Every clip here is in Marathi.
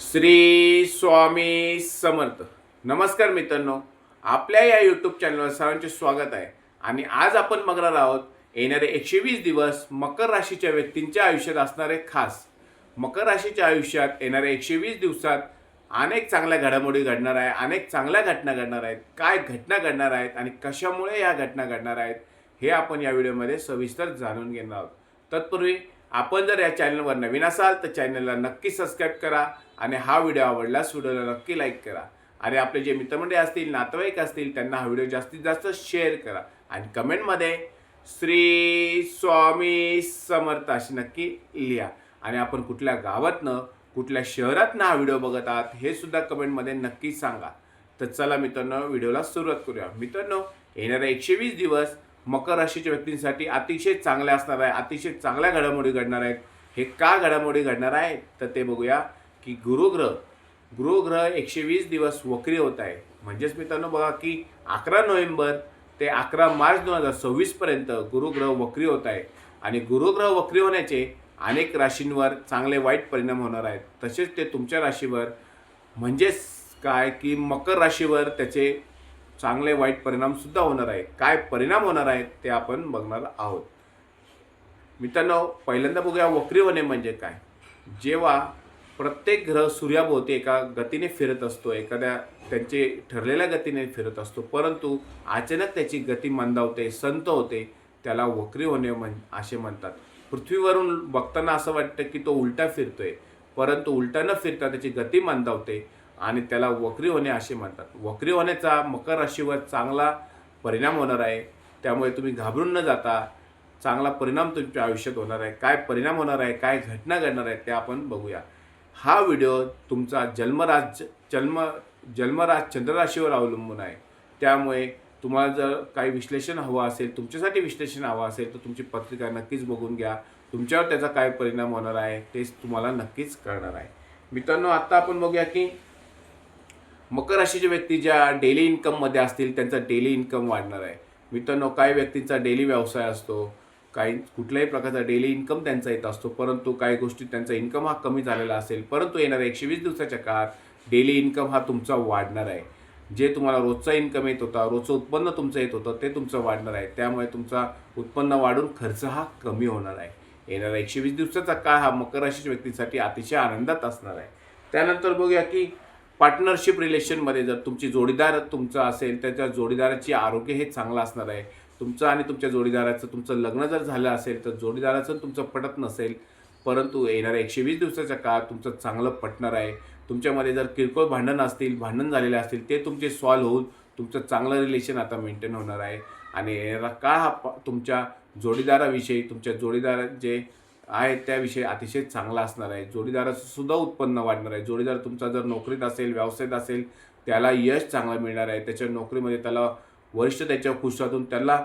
श्री स्वामी समर्थ. नमस्कार मित्रांनो आपल्या या यूट्यूब चॅनलवर सर्वांचे स्वागत आहे. आणि आज आपण बघणार आहोत येणारे एकशे वीस दिवस मकर राशीच्या व्यक्तींच्या आयुष्यात असणारे खास. मकर राशीच्या आयुष्यात येणाऱ्या एकशे वीस दिवसात अनेक चांगल्या घडामोडी घडणार आहे अनेक चांगल्या घटना घडणार आहेत. काय घटना घडणार आहेत आणि कशामुळे या घटना घडणार आहेत हे आपण या व्हिडिओमध्ये सविस्तर जाणून घेणार आहोत. तत्पूर्वी आपण जर या चॅनलवर नवीन असाल तर चॅनलला नक्की सबस्क्राईब करा आणि हा व्हिडिओ आवडल्यास व्हिडिओला नक्की लाईक करा. आणि आपले जे मित्रमंडळी असतील नातेवाईक असतील त्यांना हा व्हिडिओ जास्तीत जास्त शेअर करा. आणि कमेंटमध्ये श्री स्वामी समर्थ अशी नक्की लिहा. आणि आपण कुठल्या गावातनं कुठल्या शहरातनं हा व्हिडिओ बघत आहात हे सुद्धा कमेंटमध्ये नक्की सांगा. तर चला मित्रांनो व्हिडिओला सुरुवात करूया. मित्रांनो येणारे एकशे वीस दिवस मकर राशीच्या व्यक्तींसाठी अतिशय चांगल्या असणार आहे अतिशय चांगल्या घडामोडी घडणार आहेत. हे का घडामोडी घडणार आहे? तर ते बघूया की गुरुग्रह गुरुग्रह एकशे वीस दिवस वक्री होत आहे. म्हणजेच मित्रांनो बघा की अकरा नोव्हेंबर ते अकरा मार्च दोन हजार सव्वीसपर्यंत गुरुग्रह वक्री होत आहे. आणि गुरुग्रह वक्री होण्याचे अनेक राशींवर चांगले वाईट परिणाम होणार आहेत. तसेच ते तुमच्या राशीवर म्हणजेच काय की मकर राशीवर त्याचे चांगले वाईट परिणाम सुद्धा होणार आहे काय परिणाम होणार आहेत ते आपण बघणार आहोत. मित्रांनो पहिल्यांदा बघूया वक्री होणे म्हणजे काय? जेव्हा प्रत्येक ग्रह सूर्याभोवती एका गतीने फिरत असतो एखाद्या त्यांचे ठरलेल्या गतीने फिरत असतो परंतु अचानक त्याची गती मंदावते संत होते त्याला वक्री होणे म्हण असे म्हणतात. पृथ्वीवरून बघताना असं वाटतं की तो उलटा फिरतोय परंतु उलटा न फिरता त्याची गती मंदावते आणि त्याला वक्री होणे असे म्हणतात. वक्री होण्याचा मकर राशीवर चांगला परिणाम होणार आहे. त्यामुळे तुम्ही घाबरून न जाता चांगला परिणाम तुमच्या आयुष्यात होणार आहे. काय परिणाम होणार आहे काय घटना घडणार आहे ते आपण बघूया. हा व्हिडिओ तुमचा जन्मराज जन्म जन्मराज चंद्रराशीवर अवलंबून आहे. त्यामुळे तुम्हाला जर काही विश्लेषण हवं असेल तुमच्यासाठी विश्लेषण हवं असेल तर तुमची पत्रिका नक्कीच बघून घ्या. तुमच्यावर त्याचा काय परिणाम होणार आहे तेच तुम्हाला नक्कीच कळणार आहे. मित्रांनो आत्ता आपण बघूया की मकर राशीच्या व्यक्ती ज्या डेली इन्कममध्ये असतील त्यांचा डेली इन्कम वाढणार आहे. मित्रांनो काही व्यक्तींचा डेली व्यवसाय असतो काही कुठल्याही प्रकारचा डेली इन्कम त्यांचा येत असतो परंतु काही गोष्टी त्यांचा इन्कम हा कमी झालेला असेल परंतु येणाऱ्या एकशे वीस दिवसाच्या काळात डेली इन्कम हा तुमचा वाढणार आहे. जे तुम्हाला रोजचा इन्कम येत होता रोजचं उत्पन्न तुमचं येत होतं ते तुमचं वाढणार आहे. त्यामुळे तुमचा उत्पन्न वाढून खर्च हा कमी होणार आहे. येणारा एकशे वीस दिवसाचा काळ हा मकर राशीच्या व्यक्तींसाठी अतिशय आनंदात असणार आहे. त्यानंतर बघूया की पार्टनरशिप रिलेशनमध्ये जर तुमची जोडीदार तुमचं असेल तर त्या जोडीदाराची आरोग्य हे चांगलं असणार आहे. तुमचं आणि तुमच्या जोडीदाराचं तुमचं लग्न जर झालं असेल तर जोडीदाराचं तुमचं पटत नसेल परंतु येणाऱ्या एकशे वीस दिवसाच्या काळात तुमचं चांगलं पटणार आहे. तुमच्यामध्ये जर किरकोळ भांडण असतील भांडण झालेले असतील ते तुमचे सॉल्व्ह होऊन तुमचं चांगलं रिलेशन आता मेंटेन होणार आहे. आणि येणारा काळ हा प- तुमच्या जोडीदाराविषयी तुमच्या जोडीदारा जे आहे त्याविषयी अतिशय चांगला असणार आहे. जोडीदाराचं सुद्धा उत्पन्न वाढणार आहे. जोडीदार तुमचा जर नोकरीत असेल व्यवसायात असेल त्याला यश चांगलं मिळणार आहे. त्याच्या नोकरीमध्ये त्याला वरिष्ठ त्याच्या खुशातून त्याला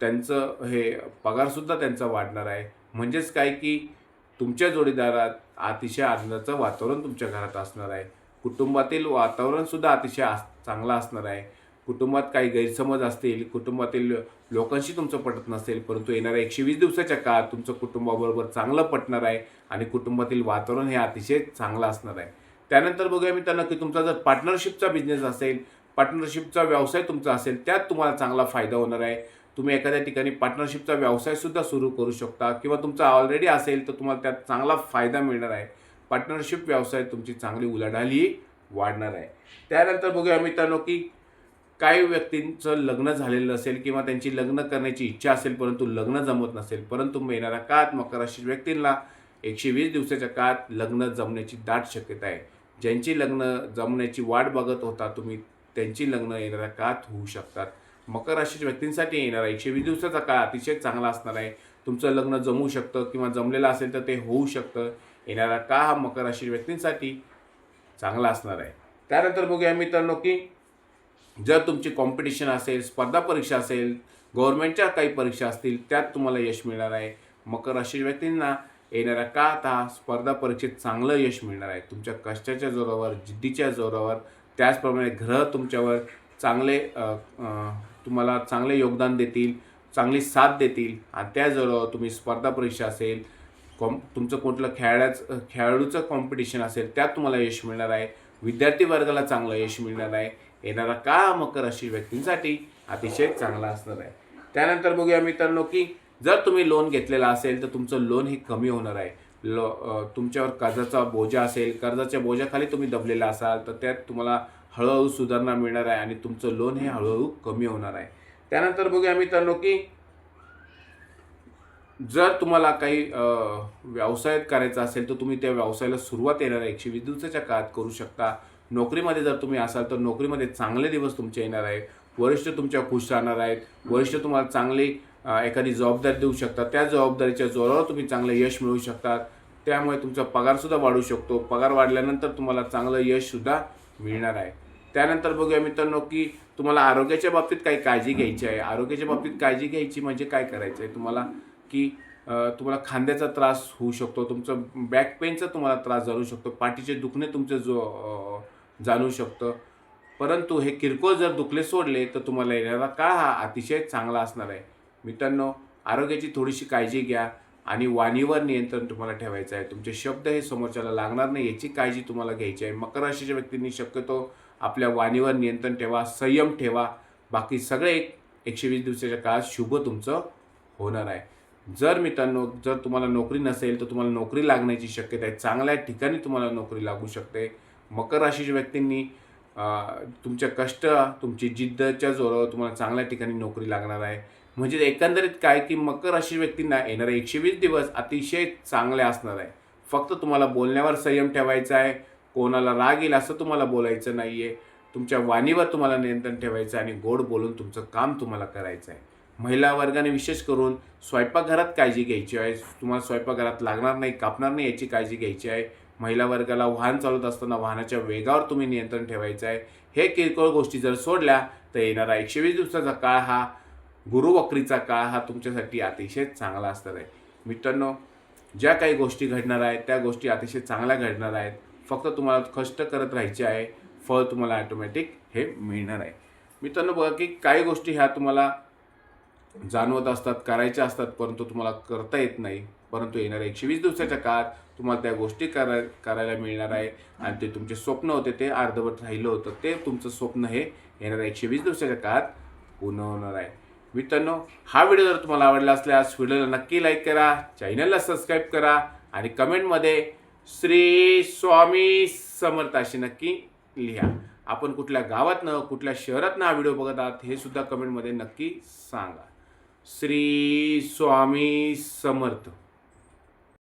त्यांचं हे पगारसुद्धा त्यांचा वाढणार आहे. म्हणजेच काय की तुमच्या जोडीदारात अतिशय आनंदाचं वातावरण तुमच्या घरात असणार आहे. कुटुंबातील वातावरणसुद्धा अतिशय आस चांगलं असणार आहे. कुटुंबात काही गैरसमज असतील कुटुंबातील लोकांशी तुमचं पटत नसेल परंतु येणाऱ्या एकशे वीस दिवसाच्या काळात तुमचं कुटुंबाबरोबर चांगलं पटणार आहे आणि कुटुंबातील वातावरण हे अतिशय चांगलं असणार आहे. त्यानंतर बघूया मित्रांनो की तुमचा जर पार्टनरशिपचा बिझनेस असेल पार्टनरशिपचा व्यवसाय तुमचा असेल त्यात तुम्हाला चांगला फायदा होणार आहे. तुम्ही एखाद्या ठिकाणी पार्टनरशिपचा व्यवसायसुद्धा सुरू करू शकता किंवा तुमचा ऑलरेडी असेल तर तुम्हाला त्यात चांगला फायदा मिळणार आहे. पार्टनरशिप व्यवसाय तुमची चांगली उलाढाल ही वाढणार आहे. त्यानंतर बघूया मित्रांनो की काही व्यक्तींचं लग्न झालेलं असेल किंवा त्यांची लग्न करण्याची इच्छा असेल परंतु लग्न जमत नसेल परंतु येणाऱ्या काळात मकर राशी व्यक्तींना एकशे वीस दिवसाच्या काळात लग्न जमण्याची दाट शक्यता आहे. ज्यांची लग्न जमण्याची वाट बघत होता तुम्ही त्यांची लग्न येणाऱ्या काळात होऊ शकतात. मकर राशीच्या व्यक्तींसाठी येणारा एकशे वीस दिवसाचा काळ अतिशय चांगला असणार आहे. तुमचं लग्न जमू शकतं किंवा जमलेलं असेल तर ते होऊ शकतं. येणारा काळ हा मकर राशी व्यक्तींसाठी चांगला असणार आहे. त्यानंतर बघूया मित्रांनो की जर तुमची कॉम्पिटिशन असेल स्पर्धा परीक्षा असेल गव्हर्नमेंटच्या काही परीक्षा असतील त्यात तुम्हाला यश मिळणार आहे. मकर राशी व्यक्तींना येणाऱ्या काळात हा स्पर्धा परीक्षेत चांगलं यश मिळणार आहे? तुमच्या कष्टाच्या जोरावर जिद्दीच्या जोरावर त्याचप्रमाणे ग्रह तुमच्यावर चांगले तुम्हाला चांगले योगदान देतील चांगली साथ देतील आणि त्या जोरावर तुम्ही स्पर्धा परीक्षा असेल कॉम तुमचं कुठलं खेळाचं खेळाडूचं कॉम्पिटिशन असेल त्यात तुम्हाला यश मिळणार आहे. विद्यार्थी वर्गाला चांगलं यश मिळणार आहे. येणारा काळ मकर अशी व्यक्तींसाठी अतिशय चांगला असणार आहे. त्यानंतर बघूया मित्रांनो की जर तुम्ही लोन घेतलेला असेल तर तुमचं लोन हे कमी होणार आहे. लो तुमच्यावर कर्जाचा बोजा असेल कर्जाच्या बोजाखाली तुम्ही दबलेला असाल तर त्यात तुम्हाला हळूहळू सुधारणा मिळणार आहे आणि तुमचं लोन हे हळूहळू कमी होणार आहे. त्यानंतर बघूया मित्रांनो की जर तुम्हाला काही व्यवसायात व्यवसाय करायचा असेल तर तुम्ही त्या व्यवसायाला सुरुवात येणाऱ्या एकशे वीस दिवसाच्या काळात करू शकता. नोकरीमध्ये जर तुम्ही असाल तर नोकरीमध्ये चांगले दिवस तुमचे येणार आहेत. वरिष्ठ तुमच्या खुश राहणार आहेत. वरिष्ठ तुम्हाला चांगली एखादी जबाबदारी देऊ शकतात. त्या जबाबदारीच्या जोरावर तुम्ही चांगलं यश मिळवू शकतात. त्यामुळे तुमचा पगारसुद्धा वाढू शकतो. पगार वाढल्यानंतर तुम्हाला चांगलं यशसुद्धा मिळणार आहे. त्यानंतर बघूया मित्रांनो की तुम्हाला आरोग्याच्या बाबतीत काही काळजी घ्यायची आहे. आरोग्याच्या बाबतीत काळजी घ्यायची म्हणजे काय करायचं आहे तुम्हाला? की तुम्हाला खांद्याचा त्रास होऊ शकतो. तुमचं बॅक पेनचा तुम्हाला त्रास जाऊ शकतो. पाठीचे दुखणे तुमचे जो जाणू शकतं. परंतु हे किरकोळ जर दुखले सोडले तर तुम्हाला येणारा काळ हा अतिशय चांगला असणार आहे. मित्रांनो आरोग्याची थोडीशी काळजी घ्या आणि वाणीवर नियंत्रण तुम्हाला ठेवायचं आहे. तुमचे शब्द हे समोरच्याला लागणार नाही याची काळजी तुम्हाला घ्यायची आहे. मकर राशीच्या व्यक्तींनी शक्यतो आपल्या वाणीवर नियंत्रण ठेवा संयम ठेवा. बाकी सगळे एक एकशे वीस दिवसाच्या काळात शुभ तुमचं होणार आहे. जर मित्रांनो जर तुम्हाला नोकरी नसेल तर तुम्हाला नोकरी लागण्याची शक्यता आहे. चांगल्या ठिकाणी तुम्हाला नोकरी लागू शकते. मकर राशीच्या व्यक्तींनी तुमच्या कष्ट तुमची जिद्दच्या जोरावर तुम्हाला चांगल्या ठिकाणी नोकरी लागणार आहे. म्हणजे एकंदरीत काय की मकर राशी व्यक्तींना येणारे एकशे वीस दिवस अतिशय चांगले असणार आहे. फक्त तुम्हाला बोलण्यावर संयम ठेवायचा आहे. कोणाला राग येईल असं तुम्हाला बोलायचं नाही आहे तुमच्या वाणीवर तुम्हाला नियंत्रण ठेवायचं आहे आणि गोड बोलून तुमचं काम तुम्हाला करायचं आहे. महिला वर्गाने विशेष करून स्वयंपाकघरात काळजी घ्यायची आहे. तुम्हाला स्वयंपाकघरात लागणार नाही कापणार नाही याची काळजी घ्यायची आहे. महिला वर्गाला वाहन चालवत असताना वाहनाच्या वेगावर तुम्ही नियंत्रण ठेवायचं आहे. हे किरकोळ गोष्टी जर सोडल्या तर येणारा एकशे वीस दिवसाचा काळ हा गुरुवक्रीचा काळ हा तुमच्यासाठी अतिशय चांगला असणार आहे. मित्रांनो ज्या काही गोष्टी घडणार आहेत त्या गोष्टी अतिशय चांगल्या घडणार आहेत. फक्त तुम्हाला कष्ट करत राहायचे आहे फळ तुम्हाला ॲटोमॅटिक हे मिळणार आहे. मित्रांनो बघा की काही गोष्टी ह्या तुम्हाला जाणवत असतात करायच्या असतात परंतु तुम्हाला करता येत नाही. परंतु येणाऱ्या एकशे वीस दिवसाच्या काळात तुम्हाला त्या गोष्टी करा करायला मिळणार आहे. आणि ते तुमचे स्वप्न होते ते अर्धवट राहिलं होतं. ते तुमचं स्वप्न हे येणाऱ्या एकशे वीस दिवसाच्या काळात पूर्ण होणार आहे. मित्रांनो हा व्हिडिओ जर तुम्हाला आवडला असल्यास व्हिडिओला नक्की लाईक करा चॅनलला सबस्क्राईब करा आणि कमेंटमध्ये श्री स्वामी समर्थ अशी नक्की लिहा. आपण कुठल्या गावातनं कुठल्या शहरातनं हा व्हिडिओ बघत आहात हे सुद्धा कमेंटमध्ये नक्की सांगा. श्री स्वामी समर्थ.